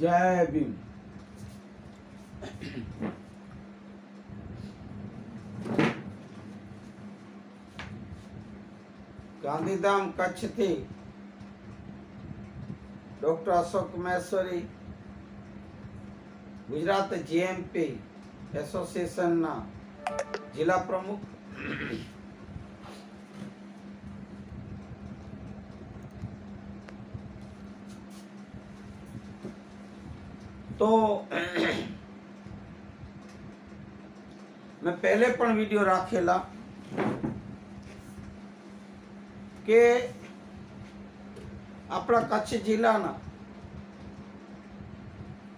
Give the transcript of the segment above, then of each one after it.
જય ભીમ. ગાંધીધામ કચ્છથી doctor Ashok Maheshwari Gujarat GMP એસોસિએશનના જિલ્લા પ્રમુખ તો, મેં પહેલે પણ વીડિયો રાખેલા કે આપણા કચ્છ જિલ્લાના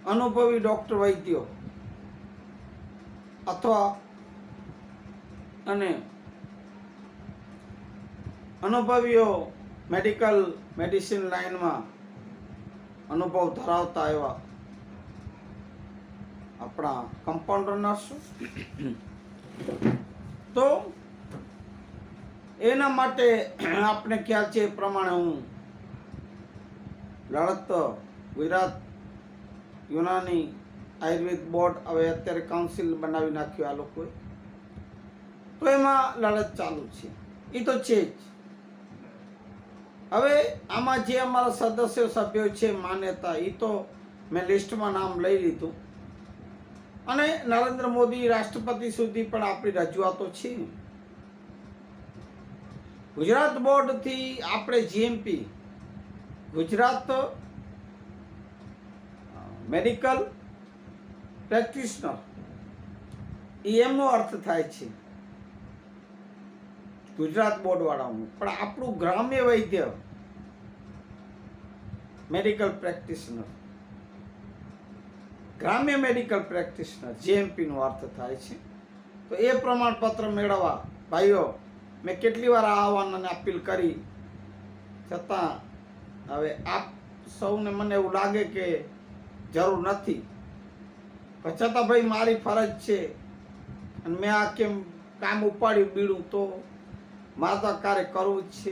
અનુભવી ડોક્ટર વૈદ્યો અથવા અને અનુભવીઓ મેડિકલ મેડિસિન લાઈનમાં અનુભવ ધરાવતા એવા આપણા કમ્પાઉન્ડર નર્સ તો એના માટે આપણે ખ્યાલ છે એ પ્રમાણે હું લડત ગુજરાત યુનાની આયુર્વેદ બોર્ડ હવે અત્યારે કાઉન્સિલ બનાવી નાખ્યું આ લોકોએ. તો એમાં લડત ચાલુ છે. એ તો છે જ. હવે આમાં જે અમારા સદસ્યો સભ્યો છે, માન્યતા એ તો મેં લિસ્ટમાં નામ લઈ લીધું. અને નરેન્દ્ર મોદી રાષ્ટ્રપતિ સુધી પણ આપણી રજૂઆતો છે. ગુજરાત બોર્ડથી આપણે જીએમપી, ગુજરાત મેડિકલ પ્રેક્ટિશનર એ એમનો અર્થ થાય છે. ગુજરાત બોર્ડ વાળાનું પણ આપણું ગ્રામ્ય વૈદ્ય, મેડિકલ પ્રેક્ટિશનર. ગ્રામ્ય મેડિકલ પ્રેક્ટિશનર જીએમપી નો અર્થ થાય છે. તો એ પ્રમાણપત્ર મેળવવા ભાઈઓ, મેં કેટલી વાર આ આહવાન અને અપીલ કરી. છતાં હવે આપ સૌને મને એવું લાગે કે જરૂર નથી. પણ છતાં ભાઈ મારી ફરજ છે. અને મેં આ કેમ કામ ઉપાડ્યું બીડું, તો મારે તો કાર્ય કરવું જ છે.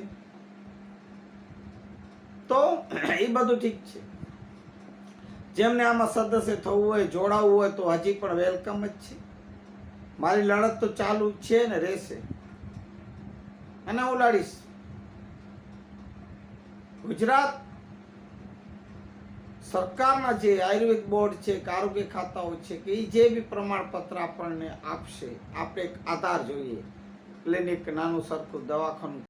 તો એ બધું ઠીક છે. જેમને આમાં સદસ્ય થવું હોય જોડાવવું હોય, તો હજી પણ વેલકમ જ છે. મારી લડત તો ચાલુ છે ને રહેશે. અને હું લડીશ. ગુજરાત સરકારના જે આયુર્વેદ બોર્ડ છે, કે આરોગ્ય ખાતાઓ છે, કે એ જે બી પ્રમાણપત્ર આપણને આપશે, આપણે એક આધાર જોઈએ. ક્લિનિક નાનું સરખું દવાખાનું